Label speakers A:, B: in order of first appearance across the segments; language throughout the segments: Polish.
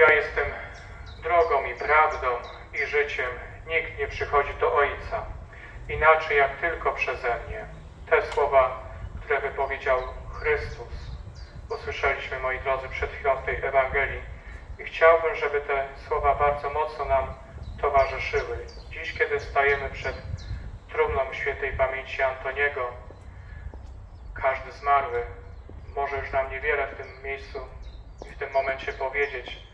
A: Ja jestem drogą i prawdą i życiem. Nikt nie przychodzi do Ojca inaczej jak tylko przeze mnie. Te słowa, które wypowiedział Chrystus, usłyszeliśmy, moi drodzy, przed chwilą w tej Ewangelii. I chciałbym, żeby te słowa bardzo mocno nam towarzyszyły. Dziś, kiedy stajemy przed trumną świętej pamięci Antoniego, każdy zmarły może już nam niewiele w tym miejscu i w tym momencie powiedzieć.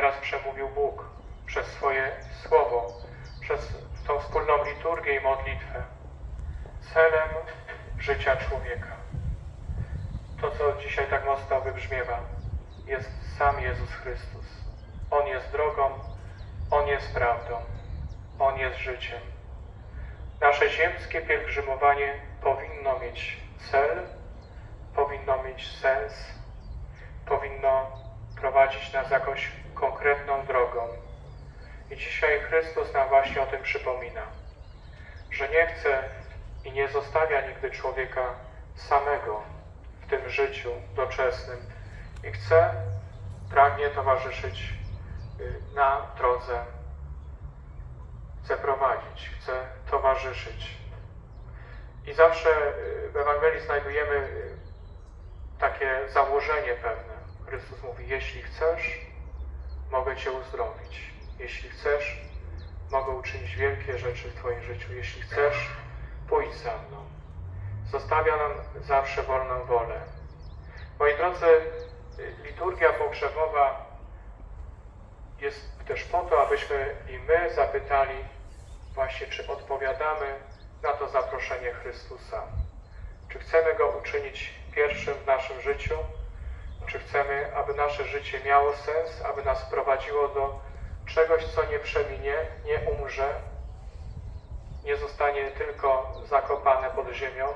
A: Teraz przemówił Bóg przez swoje słowo, przez tą wspólną liturgię i modlitwę. Celem życia człowieka. To, co dzisiaj tak mocno wybrzmiewa, jest sam Jezus Chrystus. On jest drogą, On jest prawdą, On jest życiem. Nasze ziemskie pielgrzymowanie powinno mieć cel, powinno mieć sens, powinno prowadzić nas jakąś konkretną drogą. I dzisiaj Chrystus nam właśnie o tym przypomina, że nie chce i nie zostawia nigdy człowieka samego w tym życiu doczesnym i chce, pragnie towarzyszyć y, na drodze, chce prowadzić, chce towarzyszyć. I zawsze y, w Ewangelii znajdujemy y, takie założenie pewne. Chrystus mówi, jeśli chcesz, mogę Cię uzdrowić. Jeśli chcesz, mogę uczynić wielkie rzeczy w Twoim życiu. Jeśli chcesz, pójdź za mną. Zostawia nam zawsze wolną wolę. Moi drodzy, liturgia pogrzebowa jest też po to, abyśmy i my zapytali właśnie, czy odpowiadamy na to zaproszenie Chrystusa. Czy chcemy Go uczynić pierwszym w naszym życiu? Czy chcemy, aby nasze życie miało sens, aby nas prowadziło do czegoś, co nie przeminie, nie umrze, nie zostanie tylko zakopane pod ziemią,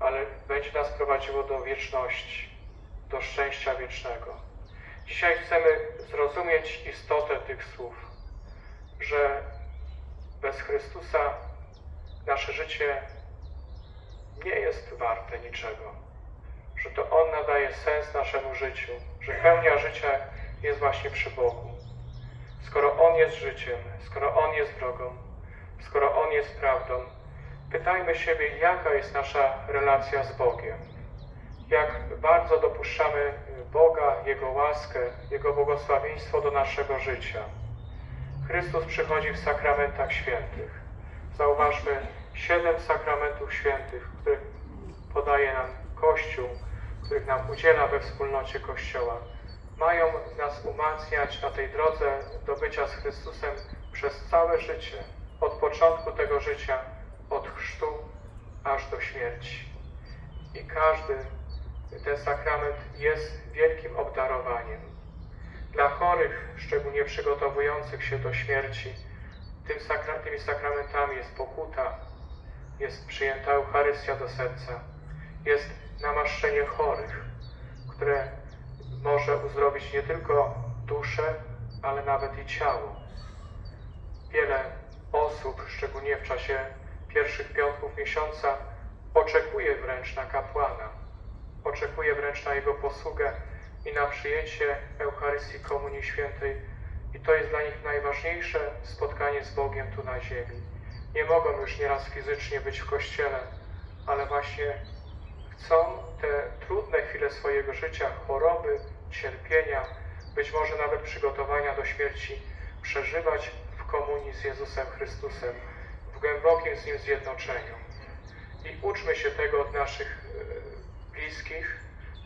A: ale będzie nas prowadziło do wieczności, do szczęścia wiecznego. Dzisiaj chcemy zrozumieć istotę tych słów, że bez Chrystusa nasze życie nie jest warte niczego, że to On nadaje sens naszemu życiu, że pełnia życia jest właśnie przy Bogu. Skoro On jest życiem, skoro On jest drogą, skoro On jest prawdą, pytajmy siebie, jaka jest nasza relacja z Bogiem. Jak bardzo dopuszczamy Boga, Jego łaskę, Jego błogosławieństwo do naszego życia. Chrystus przychodzi w sakramentach świętych. Zauważmy siedem sakramentów świętych, które podaje nam Kościół, których nam udziela we wspólnocie Kościoła. Mają nas umacniać na tej drodze do bycia z Chrystusem przez całe życie, od początku tego życia, od chrztu aż do śmierci. I każdy ten sakrament jest wielkim obdarowaniem. Dla chorych, szczególnie przygotowujących się do śmierci, tym sakra tymi sakramentami jest pokuta, jest przyjęta Eucharystia do serca, jest namaszczenie chorych, które może uzdrowić nie tylko duszę, ale nawet i ciało. Wiele osób, szczególnie w czasie pierwszych piątków miesiąca, oczekuje wręcz na kapłana, oczekuje wręcz na jego posługę i na przyjęcie Eucharystii Komunii Świętej. I to jest dla nich najważniejsze spotkanie z Bogiem tu na ziemi. Nie mogą już nieraz fizycznie być w Kościele, ale właśnie chcą te trudne chwile swojego życia, choroby, cierpienia, być może nawet przygotowania do śmierci, przeżywać w komunii z Jezusem Chrystusem, w głębokim z Nim zjednoczeniu. I uczmy się tego od naszych e, bliskich,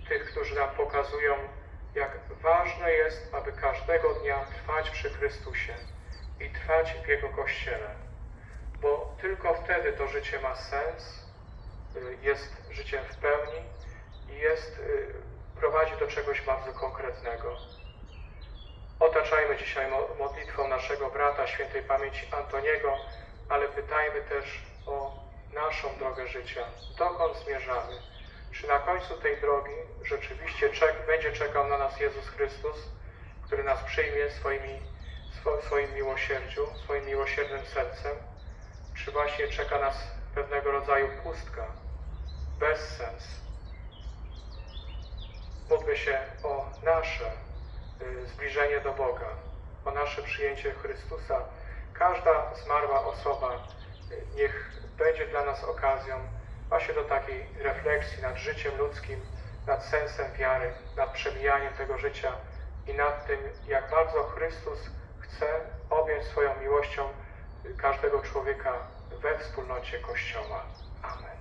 A: tych, którzy nam pokazują, jak ważne jest, aby każdego dnia trwać przy Chrystusie i trwać w Jego Kościele. Bo tylko wtedy to życie ma sens, jest życiem w pełni i jest, y, prowadzi do czegoś bardzo konkretnego. Otaczajmy dzisiaj mo- modlitwą naszego brata świętej pamięci Antoniego, ale pytajmy też o naszą drogę życia. Dokąd zmierzamy? Czy na końcu tej drogi rzeczywiście czek, będzie czekał na nas Jezus Chrystus, który nas przyjmie swoimi, swo, swoim miłosierdziu, swoim miłosiernym sercem? Czy właśnie czeka nas pewnego rodzaju pustka, bezsens? Módlmy się o nasze y, zbliżenie do Boga, o nasze przyjęcie Chrystusa. Każda zmarła osoba y, niech będzie dla nas okazją właśnie do takiej refleksji nad życiem ludzkim, nad sensem wiary, nad przemijaniem tego życia i nad tym, jak bardzo Chrystus chce objąć swoją miłością każdego człowieka we wspólnocie Kościoła. Amen.